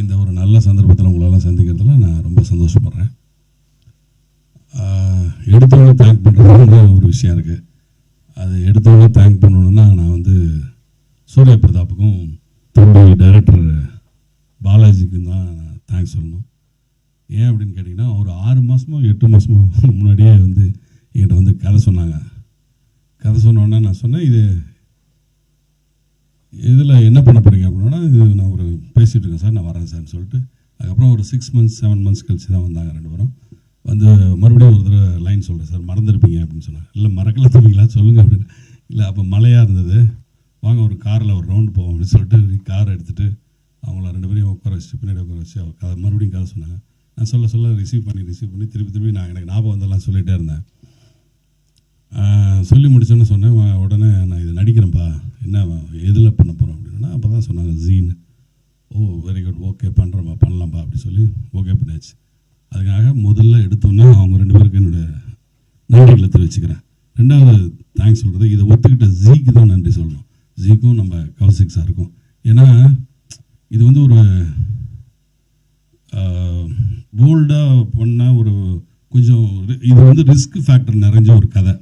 இந்த ஒரு நல்ல சந்தர்ப்பத்தில் உங்களெல்லாம் சந்திக்கிறதுல நான் ரொம்ப சந்தோஷப்படுறேன். எடுத்தவங்க எடுத்தவொடனே தேங்க் பண்ணுறது ஒரு விஷயம் இருக்குது அது எடுத்தவொடனே தேங்க் பண்ணணுன்னா நான் வந்து சூர்யா பிரதாப்புக்கும் தம்பி டைரக்டர் பாலாஜிக்கும் தான் நான் தேங்க்ஸ் சொல்லணும். ஏன் அப்படின்னு கேட்டிங்கன்னா ஒரு ஆறு மாதமோ எட்டு மாதமோ முன்னாடியே வந்து என்கிட்ட வந்து கதை சொன்னாங்க. கதை சொன்னோன்னே நான் சொன்னேன் இது இதில் என்ன பண்ண போகிறீங்க அப்படின்னா இது நான் ஒரு பேசிகிட்டு இருக்கேன் சார் நான் வரேன் சார்னு சொல்லிட்டு. அதுக்கப்புறம் ஒரு சிக்ஸ் மந்த்ஸ் செவன் மந்த்ஸ் கழிச்சு தான் வந்தாங்க ரெண்டு பேரும். வந்து மறுபடியும் ஒரு தடவை லைன் சொல்கிறேன் சார் மறந்துருப்பீங்க அப்படின்னு சொன்னாங்க. இல்லை மறக்கல தம்பிங்களா சொல்லுங்கள் அப்படின்னு. இல்லை அப்போ மழையாக இருந்தது. வாங்க ஒரு காரில் ஒரு ரவுண்டு போவோம் அப்படின்னு சொல்லிட்டு கார் எடுத்துகிட்டு அவங்கள ரெண்டு பேரையும் உட்கார வச்சு பின்னாடி உட்கார வச்சு அவர் கதை மறுபடியும் கதை சொன்னாங்க. நான் சொல்ல சொல்ல ரிசீவ் பண்ணி ரிசீவ் பண்ணி திருப்பி திருப்பி நான் எனக்கு ஞாபகம் வந்தெல்லாம் சொல்லிகிட்டே இருந்தேன். சொல்லி முடிச்சோன்னு சொன்னேன். உடனே நான் இது நடிக்கிறேன்ப்பா. என்ன எதில் பண்ண போகிறோம் அப்படின்னா அப்போ தான் சொன்னாங்க ஜீன் ஓ வெரி குட் ஓகே பண்ணுறோம்ப்பா பண்ணலாம்ப்பா அப்படி சொல்லி ஓகே பண்ணியாச்சு. அதுக்காக முதல்ல எடுத்தோன்னே அவங்க ரெண்டு பேருக்கு என்னோட நன்றிகளை தெரிவிச்சுக்கிறேன். ரெண்டாவது தேங்க்ஸ் சொல்கிறது இதை ஒத்துக்கிட்ட ஜீக்கு தான் நன்றி சொல்லணும். ஜீக்கும் நம்ம கௌசிக் சாருக்கும் ஏன்னா இது வந்து ஒரு போல்டாக பண்ண ஒரு கொஞ்சம் இது வந்து ரிஸ்க் ஃபேக்டர் நிறைஞ்ச ஒரு கதை.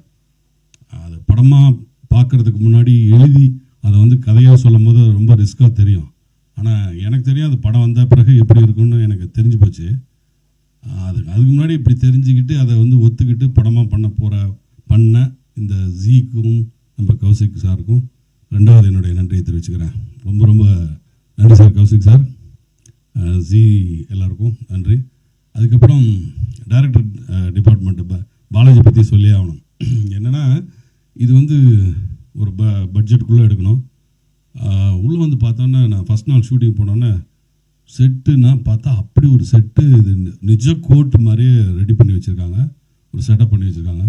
படமாக பார்க்கறதுக்கு முன்னாடி எழுதி அதை வந்து கதையாக சொல்லும் போது ரொம்ப ரிஸ்க்காக தெரியும். ஆனால் எனக்கு தெரியும் அது படம் வந்த பிறகு எப்படி இருக்குன்னு எனக்கு தெரிஞ்சு போச்சு. அது அதுக்கு முன்னாடி இப்படி தெரிஞ்சுக்கிட்டு அதை வந்து ஒத்துக்கிட்டு படமாக பண்ண போகிற பண்ண இந்த ஜீக்கும் நம்ம கௌசிக் சாருக்கும் ரெண்டாவது என்னுடைய நன்றியை தெரிவிச்சுக்கிறேன். ரொம்ப ரொம்ப நன்றி சார் கௌசிக் சார். ஜி எல்லாருக்கும் நன்றி. அதுக்கப்புறம் டைரக்டர் டிபார்ட்மெண்ட்டு பாலாஜி பற்றி சொல்லி ஆகணும். என்னென்னா இது வந்து ஒரு ப பட்ஜெட்டுக்குள்ளே எடுக்கணும். உள்ளே வந்து பார்த்தோன்னே நான் ஃபஸ்ட் நாள் ஷூட்டிங் போனோன்னே செட்டுனா பார்த்தா அப்படி ஒரு செட்டு இது நிஜ கோட் மாதிரியே ரெடி பண்ணி வச்சுருக்காங்க. ஒரு செட்டப் பண்ணி வச்சுருக்காங்க.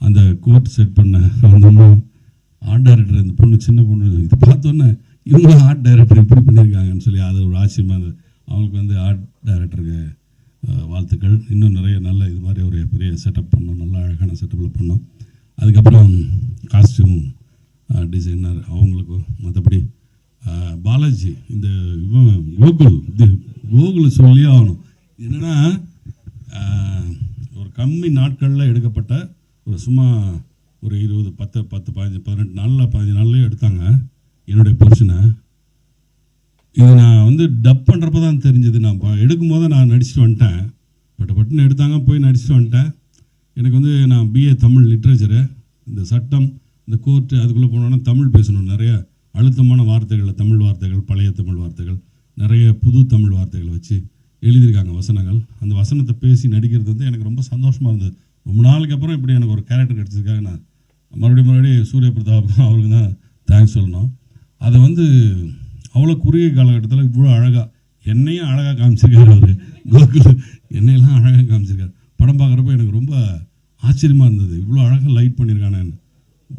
அந்த கோட் செட் பண்ண அந்த ஆர்ட் டைரக்டர் அந்த பொண்ணு சின்ன பொண்ணு இது பார்த்தோன்னே இவங்க ஆர்ட் டைரக்டர் எப்படி பண்ணியிருக்காங்கன்னு சொல்லி அது ஒரு ஆச்சரியமாக இருந்தது. அவங்களுக்கு வந்து ஆர்ட் டைரக்டருக்கு வாழ்த்துக்கள். இன்னும் நிறைய நல்ல இது மாதிரி ஒரு பெரிய செட்டப் பண்ணோம் நல்ல அழகான செட்டப்பில் பண்ணோம் அதுக்கப்புறம் காஸ்டியூம் டிசைனர் அவங்களுக்கும் மற்றபடி பாலாஜி இந்த இவன் கோகுல் இது கோகுல் சொல்லியே ஆகணும். என்னென்னா ஒரு கம்மி நாட்களில் எடுக்கப்பட்ட ஒரு சும்மா ஒரு இருபது பத்து பத்து பதினஞ்சு பதினெட்டு நாளில் பதினஞ்சு நாள்லேயே எடுத்தாங்க என்னுடைய புருஷனை. இது நான் வந்து டப் பண்ணுறப்ப தான் தெரிஞ்சது. நான் ப- எடுக்கும்போது நான் நடிச்சுட்டு வந்துட்டேன். பட்டு பட்டுன்னு எடுத்தாங்க போய் நடிச்சுட்டு வந்துட்டேன். எனக்கு வந்து நான் பிஏ தமிழ் லிட்ரேச்சரு இந்த சட்டம் இந்த கோர்ட்டு அதுக்குள்ளே போனோன்னா தமிழ் பேசணும். நிறைய அழுத்தமான வார்த்தைகளில் தமிழ் வார்த்தைகள் பழைய தமிழ் வார்த்தைகள் நிறைய புது தமிழ் வார்த்தைகளை வச்சு எழுதியிருக்காங்க வசனங்கள். அந்த வசனத்தை பேசி நடிக்கிறது வந்து எனக்கு ரொம்ப சந்தோஷமாக இருந்தது. ரொம்ப நாளுக்கு அப்புறம் இப்படி எனக்கு ஒரு கேரக்டர் கிடச்சிருக்காங்க நான் மறுபடியும் மறுபடியும் சூரிய பிரதாப் அவருக்கு தான் தேங்க்ஸ் சொல்லணும். அதை வந்து அவ்வளோ குறுகிய காலகட்டத்தில் இவ்வளோ அழகாக என்னையும் அழகாக காமிச்சிருக்காரு அவர். கோகுல் என்னையெல்லாம் அழகாக காமிச்சிருக்காரு படம் பார்க்குறப்ப எனக்கு ரொம்ப ஆச்சரியமாக இருந்தது. இவ்வளோ அழகாக லைட் பண்ணியிருக்கானே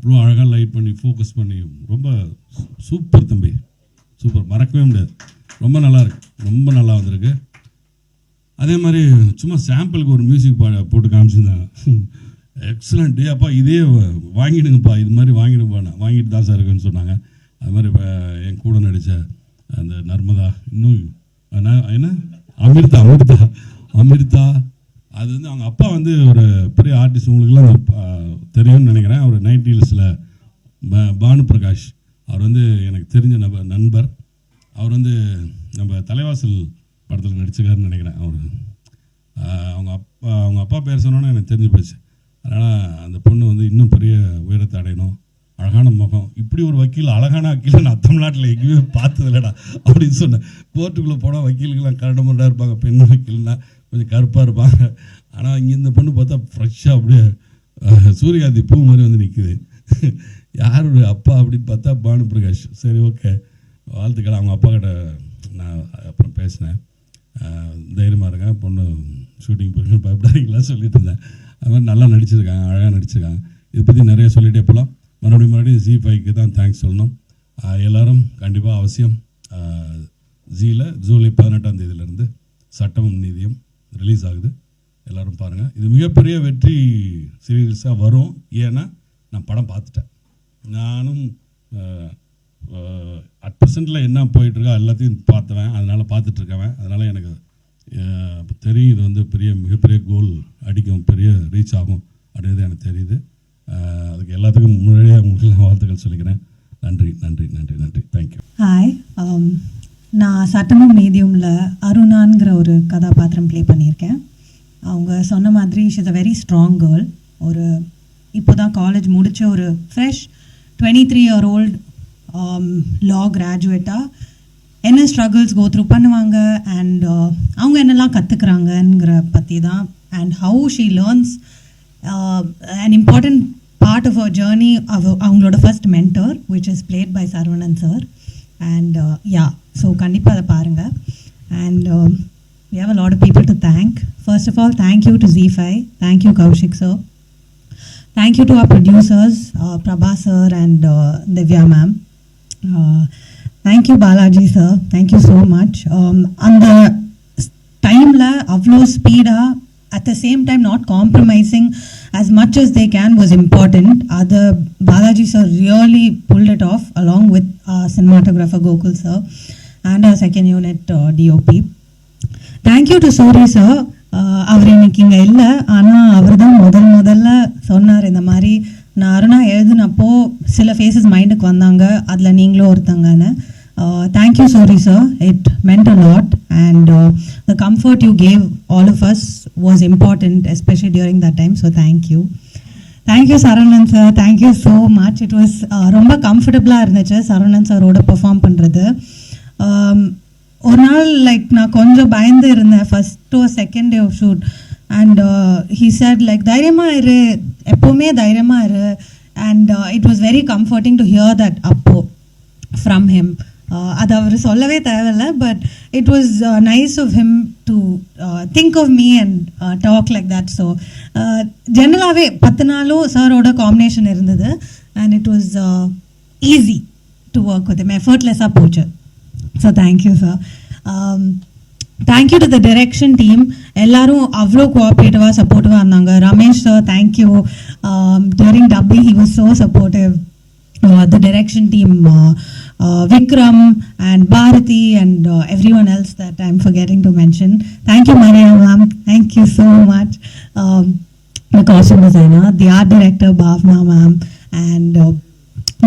இவ்வளோ அழகாக லைட் பண்ணி ஃபோக்கஸ் பண்ணி ரொம்ப சூப்பர் தம்பி. சூப்பர் மறக்கவே முடியாது. ரொம்ப நல்லா இருக்கு. ரொம்ப நல்லா வந்திருக்கு. அதே மாதிரி சும்மா சாம்பிளுக்கு ஒரு மியூசிக் பா போட்டு காமிச்சிருந்தாங்க. Excellent day. அப்பா இதே வ- வாங்கிடுங்கப்பா. இது மாதிரி வாங்கிடுங்கப்பா. நான் வாங்கிட்டு தான் சார் இருக்குன்னு சொன்னாங்க. அது மாதிரி இப்போ என் கூட நடித்த அந்த நர்மதா இன்னும் என்ன? அமிர்தா அமிர்தா. அமிர்தா அது வந்து அவங்க அப்பா வந்து ஒரு பெரிய ஆர்டிஸ்ட் உங்களுக்குலாம் தெரியும்னு நினைக்கிறேன். அவர் நைன்டீஸில் பானு பிரகாஷ் அவர் வந்து எனக்கு தெரிஞ்ச நபர் நண்பர். அவர் வந்து நம்ம தலைவாசல் படத்தில் நடிச்சிருக்காருன்னு நினைக்கிறேன் அவர். அவங்க அப்பா அவங்க அப்பா பேர் சொன்னோன்னே எனக்கு தெரிஞ்சு போச்சு. அதனால் அந்த பொண்ணு வந்து இன்னும் பெரிய உயரத்தை அடையணும். அழகான முகம். இப்படி ஒரு வக்கீல் அழகான வக்கீல் நான் தமிழ்நாட்டில் எங்கேயுமே பார்த்தது இல்லைடா அப்படின்னு சொன்னேன். கோர்ட்டுக்குள்ளே போனால் வக்கீலுக்கெல்லாம் கரடு முரடாக இருப்பாங்க. பெண் வக்கீல்னால் கொஞ்சம் கருப்பாக இருப்பாங்க. ஆனால் இங்கே இந்த பொண்ணு பார்த்தா ஃப்ரெஷ்ஷாக அப்படியே சூரியகாந்தி பூ மாதிரி வந்து நிற்குது யாருடைய அப்பா அப்படின்னு பார்த்தா பானு பிரகாஷ் சரி ஓகே. வாழ்த்துக்கள். அவங்க அப்பா கிட்ட நான் அப்புறம் பேசினேன். தைரியமாக இருங்க. பொண்ணு ஷூட்டிங் போயிருக்கேன் பயப்படாதீங்களா சொல்லிட்டு இருந்தேன். அது மாதிரி நல்லா நடிச்சிருக்காங்க அழகாக நடிச்சிருக்காங்க. இதை பற்றி நிறைய சொல்லிட்டே போகலாம் மறுபடியும் மறுபடியும் ஜி ஃபைவ்க்கு தான் தேங்க்ஸ் சொல்லணும். எல்லோரும் கண்டிப்பாக அவசியம் ஜியில் ஜூலை பதினெட்டாம் தேதியிலேருந்து சட்டமும் நீதியும் ரிலீஸ் ஆகுது. எல்லோரும் பாருங்கள் இது மிகப்பெரிய வெற்றி சீரியஸாக வரும். ஏன்னா நான் படம் பார்த்துட்டேன். நானும் அட் ப்ரெசென்ட்டில் என்ன போயிட்டுருக்கோ எல்லாத்தையும் பார்த்துவேன். அதனால் பார்த்துட்ருக்கவன். அதனால் எனக்கு தெரியும். இது வந்து பெரிய மிகப்பெரிய கோல் அடிக்கும். பெரிய ரீச் ஆகும் அப்படின்றது எனக்கு தெரியுது. அதுக்கு எல்லாத்துக்கும் முன்னாடியே உங்களுக்கு வாழ்த்துக்கள் சொல்லிக்கிறேன். நன்றி நன்றி நன்றி நன்றி. தேங்க்யூ ஹாய் நான் சட்டமும் நீதியும்ல அருணாங்கிற ஒரு கதாபாத்திரம் ப்ளே பண்ணியிருக்கேன். அவங்க சொன்ன மாதிரி is a very strong girl ஒரு இப்போ தான் காலேஜ் முடித்த ஒரு fresh twenty three year old law கிராஜுவேட்டாக என்ன ஸ்ட்ரகிள்ஸ் கோ த்ரூ பண்ணுவாங்க அண்ட் uh, அவங்க என்னெல்லாம் கற்றுக்குறாங்கங்கிற பற்றி தான் and how she learns and important part of her journey அவ அவங்களோட first mentor which is played by Saravanan sir and yeah so கண்டிப்பாக அதை பாருங்க and we have a lot of people to thank first of all thank you to Zee five thank you Kaushik sir thank you to our producers Prabha sir and Divya ma'am thank you Balaji sir thank you so much அந்த டைமில் அவ்வளோ ஸ்பீடாக at the same time not compromising as much as they can was important. Other Balaji sir really pulled it off along with our cinematographer Gokul sir and our second unit uh, DOP. Thank you to Suri sir அவர் இன்னைக்கு இங்கே இல்லை ஆனால் அவர் தான் முதல் முதல்ல சொன்னார் இந்த மாதிரி நான் அருணா எழுதுனப்போ சில ஃபேஸஸ் மைண்டுக்கு வந்தாங்க அதில் நீங்களும் ஒருத்தங்கன்னு thank you Suri sir it meant a lot and the comfort you gave all of us was important especially during that time so thank you thank you Saravanan sir thank you so much it was ரொம்ப கம்ஃபர்டபுளாக இருந்துச்சு சரவணன் சாரோட perform பண்ணுறது ஒரு நாள் like நான் கொஞ்சம் பயந்து இருந்தேன். First to second day of shoot and he said like தைரியமாக இரு. எப்போவுமே தைரியமாக இரு. And it was very comforting to hear that அப்போ ஃப்ரம் ஹிம் அது அவர் சொல்லவே தேவையில்ல but it was nice of him to think of me and talk like that so ஜென்ரலாகவே பத்து நாளும் சாரோட காம்பினேஷன் இருந்தது and it was easy to work with எஃபர்ட்லெஸ்ஸாக போச்சு. So thank you sir thank you to the direction team எல்லாரும் அவ்வளோ கோஆப்ரேட்டிவாக சப்போர்ட்டிவாக இருந்தாங்க. Ramesh sir thank you during dubbing he was so supportive the direction team Vikram and Bharathi and everyone else that I'm forgetting to mention thank you maria ma'am thank you so much um, the costume designer the art director bhavna ma'am and uh,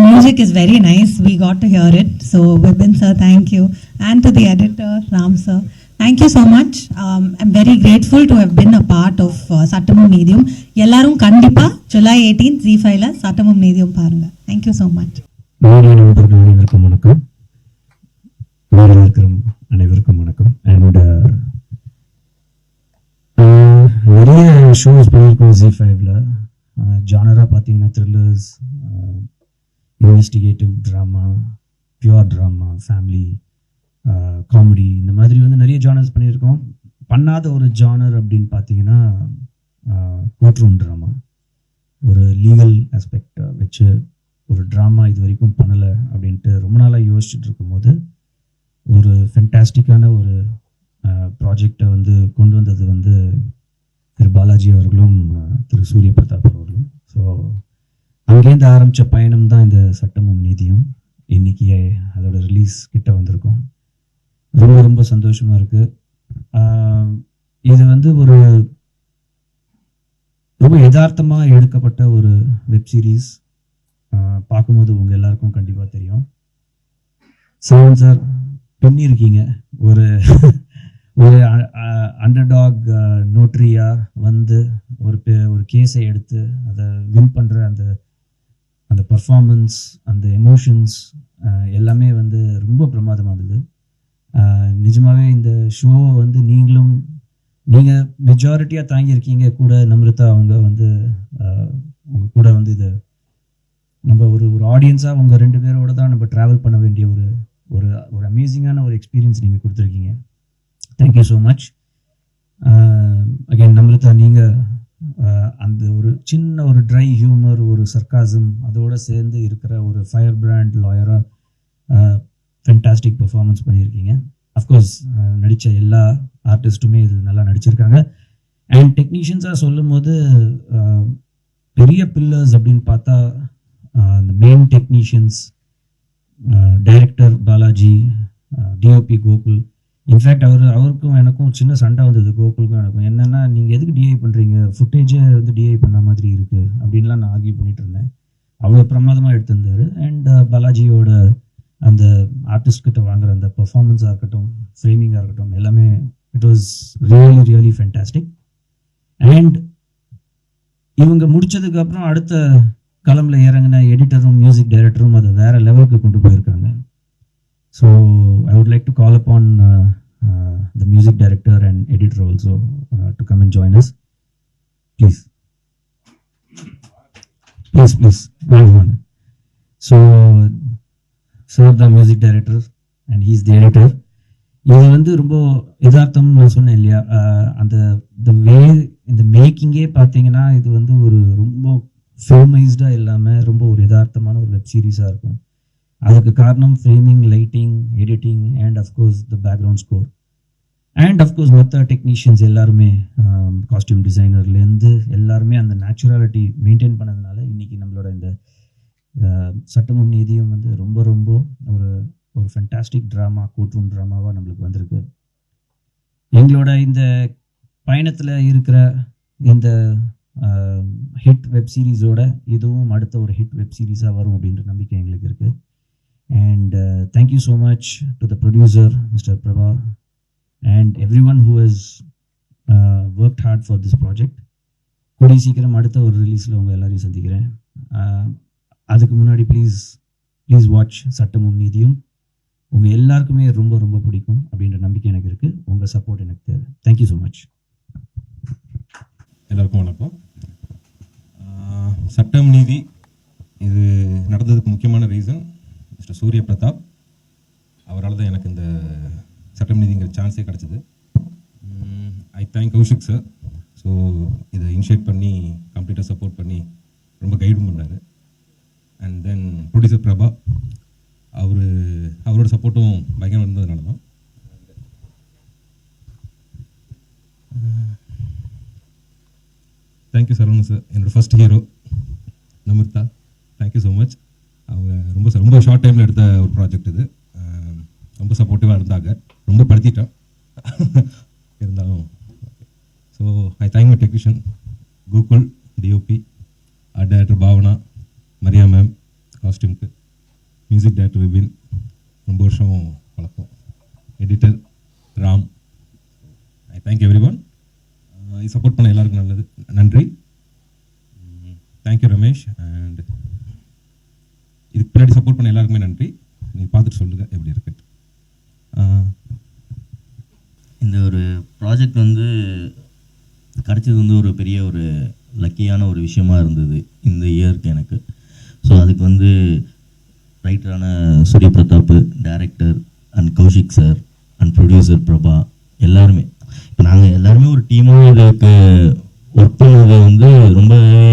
Music is very nice. We got to hear it. So, Vipin sir, thank you. And to the editor, Ram sir, thank you so much. Um, I'm very grateful to have been a part of uh, Satamum Medium. எல்லாரும் கண்டிப்பா July eighteen G ஃபைவ்ல சட்டமும் நீதியும் பாருங்க thank you so much Media நண்பர்கள் அனைவருக்கும் வணக்கம். மேடையில் இருக்கிற அனைவருக்கும் வணக்கம். அண்ட் uh, uh, நிறைய ஷோஸ் பண்ணியிருக்கோம் ஜி ஃபைவ்ல ஜானராக uh, பார்த்தீங்கன்னா thrillers investigative drama pure drama family comedy இந்த மாதிரி வந்து நிறைய ஜானர்ஸ் பண்ணியிருக்கோம் பண்ணாத ஒரு ஜானர் அப்படின்னு பார்த்தீங்கன்னா கோர்ட் ரூம் ட்ராமா ஒரு லீகல் ஆஸ்பெக்ட் வச்சு ஒரு ட்ராமா இது வரைக்கும் பண்ணலை அப்படின்ட்டு ரொம்ப நாளாக யோசிச்சுட்டு இருக்கும்போது ஒரு ஃபென்டாஸ்டிக்கான ஒரு ப்ராஜெக்டை வந்து கொண்டு வந்தது வந்து திரு பாலாஜி அவர்களும் திரு சூரிய பிரதாப் அவர்களும். ஸோ அங்கேருந்து ஆரம்பித்த பயணம் தான் இந்த சட்டமும் நீதியும். இன்னைக்கு அதோட ரிலீஸ் கிட்ட வந்திருக்கோம். ரொம்ப ரொம்ப சந்தோஷமாக இருக்குது இது வந்து ஒரு ரொம்ப யதார்த்தமாக எடுக்கப்பட்ட ஒரு வெப் சீரிஸ் பார்க்கும்போது உங்கள் எல்லாருக்கும் கண்டிப்பாக தெரியும். சரவண் சார் பின்னிருக்கீங்க. ஒரு ஒரு அண்டர்டாக் நோட்ரியா வந்து ஒரு ஒரு கேஸை எடுத்து அதை வின் பண்ணுற அந்த அந்த பர்ஃபார்மன்ஸ் அந்த எமோஷன்ஸ் எல்லாமே வந்து ரொம்ப பிரமாதமாக இருந்தது. நிஜமாகவே இந்த ஷோவை வந்து நீங்களும் நீங்கள் மெஜாரிட்டியாக தாங்கியிருக்கீங்க. கூட நம்ரிதா அவங்க வந்து உங்கள் உங்க கூட வந்து இதை ஒரு ஒரு ஆடியன்ஸாக உங்கள் ரெண்டு பேரோட தான் நம்ம ட்ராவல் பண்ண வேண்டிய ஒரு ஒரு ஒரு அமேசிங்கான ஒரு எக்ஸ்பீரியன்ஸ் நீங்கள் கொடுத்துருக்கீங்க. Thank you so much again Namritha நீங்கள் அந்த ஒரு சின்ன ஒரு ட்ரை ஹியூமர் ஒரு சர்க்காசம் அதோட சேர்ந்து இருக்கிற ஒரு ஃபயர் பிராண்ட் லாயராக ஃபென்டாஸ்டிக் பெர்ஃபார்மன்ஸ் பண்ணியிருக்கீங்க. அஃப்கோர்ஸ் uh, நடித்த எல்லா ஆர்டிஸ்ட்டுமே இதில் நல்லா நடிச்சிருக்காங்க. அண்ட் டெக்னீஷியன்ஸாக சொல்லும் போது uh, பெரிய பில்லர்ஸ் அப்படின்னு பார்த்தா அந்த main technicians director Balaji DOP Gokul in fact அவர் அவருக்கும் எனக்கும் சின்ன சண்டை வந்தது கோகுலுக்கும் எனக்கும். என்னென்னா நீங்கள் எதுக்கு டிஐ பண்ணுறீங்க ஃபுட்டேஜே வந்து டிஐ பண்ண மாதிரி இருக்குது அப்படின்லாம் நான் ஆர்கியூ பண்ணிகிட்டு இருந்தேன். அவ்வளோ பிரமாதமாக எடுத்திருந்தாரு. அண்ட் பாலாஜியோட uh, அந்த ஆர்டிஸ்ட்கிட்ட வாங்குற அந்த பெர்ஃபார்மன்ஸாக இருக்கட்டும் ஃப்ரேமிங்காக இருக்கட்டும் எல்லாமே it was really really fantastic and இவங்க முடித்ததுக்கப்புறம் அடுத்த களமில் இறங்கின எடிட்டரும் மியூசிக் டைரக்டரும் அதை வேற லெவலுக்கு கொண்டு போயிருக்காங்க. So I would like to call upon the music director and editor also to come and join us please please please வாங்க so sir the music director and he's the editor இது வந்து ரொம்ப யதார்த்தம்னு நான் சொன்னேன் இல்லையா? Uh, அந்த த வே இந்த மேக்கிங்கே பார்த்தீங்கன்னா இது வந்து ஒரு ரொம்ப ஃபில்மைஸ்டாக இல்லாமல் ரொம்ப ஒரு யதார்த்தமான ஒரு வெப் சீரிஸாக இருக்கும். அதுக்கு காரணம் framing lighting editing and of course the background score and of course மற்ற டெக்னீஷியன்ஸ் எல்லாருமே காஸ்டியூம் டிசைனர்லேருந்து எல்லாருமே அந்த நேச்சுராலிட்டி மெயின்டைன் பண்ணதுனால இன்றைக்கி நம்மளோட இந்த சட்டமும் நீதியும் வந்து ரொம்ப ரொம்ப ஒரு ஒரு ஃபென்டாஸ்டிக் ட்ராமா கோர்ட்ரூம் ட்ராமாவாக நம்மளுக்கு வந்திருக்கு. எங்களோட இந்த பயணத்தில் இருக்கிற இந்த ஹிட் வெப் சீரிஸோட இதுவும் அடுத்த ஒரு ஹிட் வெப் சீரிஸாக வரும் அப்படின்ற நம்பிக்கை எங்களுக்கு இருக்குது and thank you so much to the producer mister Prabha and everyone who has work hard for this project கூடிய சீக்கிரம் அடுத்த ஒரு ரிலீஸில் உங்கள் எல்லாரையும் சந்திக்கிறேன். அதுக்கு முன்னாடி ப்ளீஸ் ப்ளீஸ் வாட்ச் சட்டமும் நீதியும். உங்கள் எல்லாருக்குமே ரொம்ப ரொம்ப பிடிக்கும் அப்படின்ற நம்பிக்கை எனக்கு இருக்குது உங்கள் சப்போர்ட் எனக்கு தேவை. தேங்க்யூ ஸோ மச் எல்லாருக்கும் வணக்கம். சட்டம் நீதி இது நடந்ததுக்கு முக்கியமான ரீசன் மிஸ்டர் சூரிய பிரதாப். அவரால் தான் எனக்கு இந்த சட்டம் நீதிங்கிற சான்ஸே கிடச்சிது. I thank Kaushik sir so இதை இனிஷியேட் பண்ணி கம்ப்ளீட்டாக சப்போர்ட் பண்ணி ரொம்ப கைடும் பண்ணார். அண்ட் தென் ப்ரொடியூசர் பிரபா அவர் அவரோட சப்போர்ட்டும் பயங்கரம் இருந்ததுனால தான் தேங்க்யூ சரவணன் சார் என்னோட first hero Namritha thank you so much அவங்க ரொம்ப ரொம்ப ஷார்ட் டைமில் எடுத்த ஒரு ப்ராஜெக்ட் இது. ரொம்ப சப்போர்ட்டிவாக இருந்தாங்க. ரொம்ப படுத்திட்டோம். இருந்தாலும் so I thank my technician Gokul DOP art director Bhavana Maria ma'am காஸ்டியூம்க்கு music director Vipin ரொம்ப வருஷம் பழக்கம் editor Ram I thank everyone support பண்ண எல்லாருக்கும் நல்லது. நன்றி. தேங்க்யூ ரமேஷ் அண்ட் இதுக்கு பின்னாடி சப்போர்ட் பண்ண எல்லாருக்குமே நன்றி. நீங்கள் பார்த்துட்டு சொல்லுங்கள் எப்படி இருக்கு. இந்த ஒரு ப்ராஜெக்ட் வந்து கிடைச்சது வந்து ஒரு பெரிய ஒரு லக்கியான ஒரு விஷயமா இருந்தது இந்த இயருக்கு எனக்கு. ஸோ அதுக்கு வந்து ரைட்டரான Surya Pratap director and Kaushik sir and producer Prabha எல்லாருமே நாங்கள் எல்லாருமே ஒரு டீமாக இதுக்கு ஒர்க் பண்ணது வந்து ரொம்பவே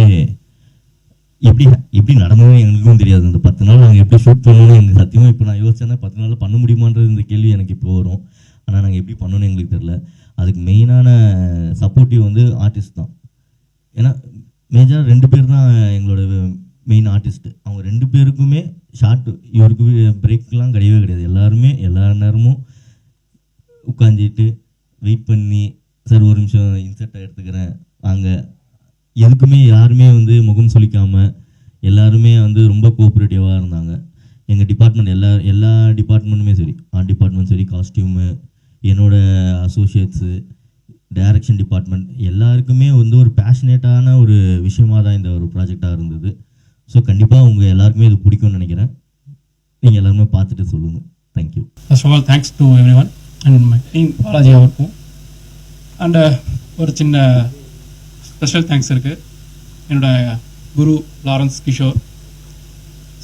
எப்படி எப்படி நடந்ததுன்னு எங்களுக்கும் தெரியாது. இந்த பத்து நாள் நாங்கள் எப்படி ஷூட் பண்ணணும்னு எனக்கு சத்தியமாக இப்போ நான் யோசிச்சேன்னா பத்து நாள் பண்ண முடியுமான்றது இந்த கேள்வி எனக்கு இப்போ வரும். ஆனால் நாங்கள் எப்படி பண்ணணும்னு எங்களுக்கு தெரில அதுக்கு மெயினான சப்போர்ட்டிவ் வந்து ஆர்டிஸ்ட் தான். ஏன்னா மேஜராக ரெண்டு பேர் தான் எங்களோட மெயின் ஆர்டிஸ்ட்டு அவங்க ரெண்டு பேருக்குமே ஷார்ட் இவருக்கு பிரேக்லாம் கிடையவே கிடையாது. எல்லாருமே எல்லா நேரமும் உட்காந்துட்டு வெயிட் பண்ணி சார் ஒரு நிமிஷம் இன்சர்ட்டாக எடுத்துக்கிறேன். வாங்க. எதுக்குமே யாருமே வந்து முகம் சுளிக்காமல் எல்லாருமே வந்து ரொம்ப கோஆப்ரேட்டிவாக இருந்தாங்க. எங்கள் டிபார்ட்மெண்ட் எல்லா எல்லா டிபார்ட்மெண்ட்டுமே சரி. ஆர்ட் டிபார்ட்மெண்ட் சரி காஸ்டியூமு என்னோட அசோசியேட்ஸு டைரக்ஷன் டிபார்ட்மெண்ட் எல்லாருக்குமே வந்து ஒரு பேஷனேட்டான ஒரு விஷயமாக தான் இந்த ஒரு ப்ராஜெக்டாக இருந்தது. ஸோ கண்டிப்பாக உங்கள் எல்லாருக்குமே இது பிடிக்கும்னு நினைக்கிறேன். நீங்கள் எல்லாருமே பார்த்துட்டு சொல்லுங்கள் thank you first of all thanks to everyone and my team Balaji அவருக்கும் uh, ஒரு சின்ன ஸ்பெஷல் தேங்க்ஸ் இருக்குது என்னோட குரு லாரன்ஸ் கிஷோர்.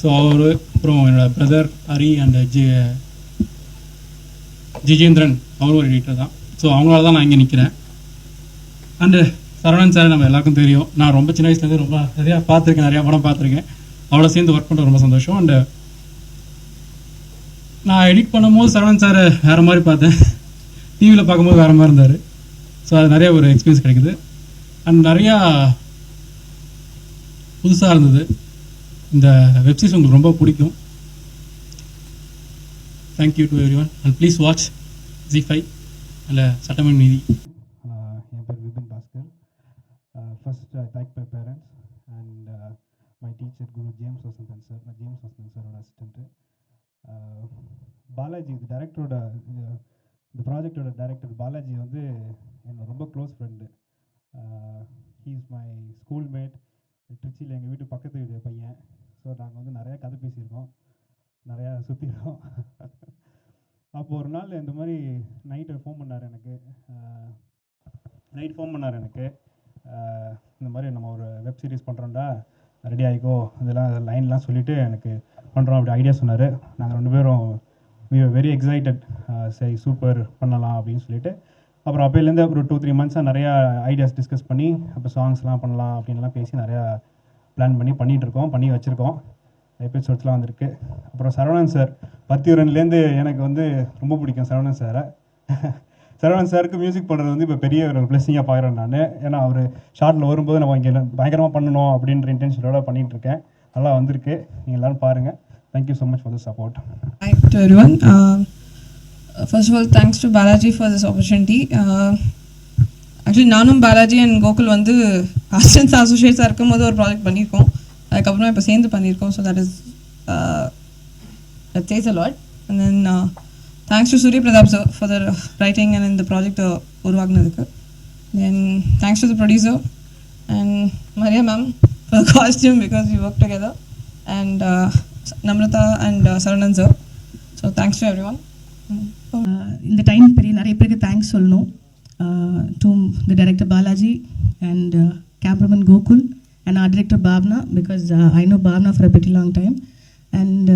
ஸோ அவர் அப்புறம் என்னோட பிரதர் ஹரி அண்ட் uh, ஜி ஜிஜேந்திரன் அவரும் ஒரு எடிட்டர் தான். ஸோ அவங்களால தான் நான் இங்கே நிற்கிறேன் அண்டு uh, சரவணன் சார் நம்ம எல்லாருக்கும் தெரியும். நான் ரொம்ப சின்ன வயசுலேருந்து ரொம்ப நிறையா பார்த்துருக்கேன் நிறையா படம் பார்த்துருக்கேன். அவ்வளோ சேர்ந்து ஒர்க் பண்ணுறது ரொம்ப சந்தோஷம். அண்டு நான் எடிட் பண்ணும்போது சரவணன் சார் வேறு மாதிரி பார்த்தேன். டிவியில் பார்க்கும்போது வேறு மாதிரி இருந்தார். ஸோ அது நிறைய ஒரு எக்ஸ்பீரியன்ஸ் கிடைக்குது. அண்ட் நிறையா புதுசாக இருந்தது. இந்த வெப்சீரிஸ் உங்களுக்கு ரொம்ப பிடிக்கும். Thank you to everyone and please watch Zee five அல்ல சட்டமன் நீதி என் பேர் Vipin Bhaskar. First thank my parents and my teacher Guru James Vasanthan sir நான் ஜேம்ஸ் வசந்தன் சாரோட அசிஸ்டண்ட்டு பாலாஜி இது டேரக்டரோட இந்த ப்ராஜெக்டோட டைரக்டர் பாலாஜி வந்து என்னோட ரொம்ப close friend he is my school mate திருச்சியில் எங்கள் வீட்டு பக்கத்து வீடு பையன். ஸோ நாங்கள் வந்து நிறையா கதை பேசியிருக்கோம். நிறையா சுற்றிருக்கோம் அப்போது ஒரு நாள் இந்த மாதிரி நைட்டு ஃபோன் பண்ணார் எனக்கு. நைட் ஃபோன் பண்ணார் எனக்கு. இந்த மாதிரி நம்ம ஒரு வெப் சீரிஸ் பண்ணுறோம்டா ரெடி ஆகிக்கோ இதெல்லாம் லைன்லாம் சொல்லிவிட்டு எனக்கு பண்ணுறோம் அப்படி ஐடியா சொன்னார். நாங்கள் ரெண்டு பேரும் வி வெரி எக்ஸைட்டட் சரி சூப்பர் பண்ணலாம் அப்படின்னு சொல்லிட்டு அப்புறம் அப்போலேருந்து அப்புறம் டூ த்ரீ மந்த்ஸாக நிறையா ஐடியாஸ் டிஸ்கஸ் பண்ணி அப்போ சாங்ஸ்லாம் பண்ணலாம் அப்படின்லாம் பேசி நிறையா பிளான் பண்ணி பண்ணிகிட்ருக்கோம் பண்ணி வச்சுருக்கோம். எபிசோட்ஸ்லாம் வந்திருக்கு. அப்புறம் சரவணன் சார் பத்தியூரன்லேருந்து எனக்கு வந்து ரொம்ப பிடிக்கும் சரவணன் சாரை சரவணன் சாருக்கு மியூசிக் பண்ணுறது வந்து இப்போ பெரிய ஒரு பிளெஸிங்காக பார்க்குறேன் நான். ஏன்னா அவர் ஷார்ட்டில் வரும்போது நம்ம இங்கே பயங்கரமாக பண்ணணும் அப்படின்ற இன்டென்ஷனோட பண்ணிகிட்டு இருக்கேன். நல்லா வந்திருக்கு. நீங்கள் எல்லாரும் பாருங்கள் thank you so much for the support Hi to one first uh, first of all, thanks to Balaji for this actually uh, நானும் பாலாஜி அண்ட் கோகுல் வந்து அசிஸ்டன்ஸ் அசோசியேட்ஸாக இருக்கும்போது ஒரு ப்ராஜெக்ட் பண்ணியிருக்கோம். அதுக்கப்புறமா இப்போ சேர்ந்து பண்ணியிருக்கோம். So that is this says and then then uh, thanks to Surya Pratap sir for the writing and இந்த project உருவாக்குனதுக்கு then thanks to the producer and Maria ma'am for costume because we work together and Namrata and Saravanan sir so thanks to everyone இந்த time பெரிய நிறைய பேருக்கு thanks சொல்லணும் to the director Balaji and cameraman Gokul and art director Bhavna because I know Bhavna for a very long time and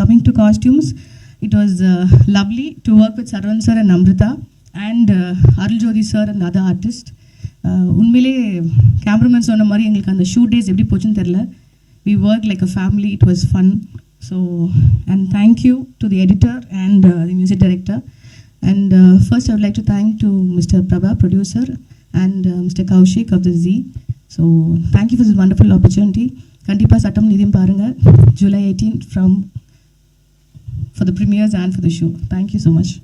coming to costumes it was lovely to work with Sarwan sir and Amrita and Arul Jodi sir and other artists. உண்மையிலே cameraman சொன்ன மாதிரி எங்களுக்கு அந்த shoot days எப்படி போச்சுன்னு தெரில we work like a family it was fun so and thank you to the editor and the music director and first I would like to thank to mister Prabha producer and mister Kaushik of the G so thank you for this wonderful opportunity கண்டிப்பாக சட்டம் நிதியம் பாருங்கள் July eighteen from for the premieres and for the show. Thank you so much.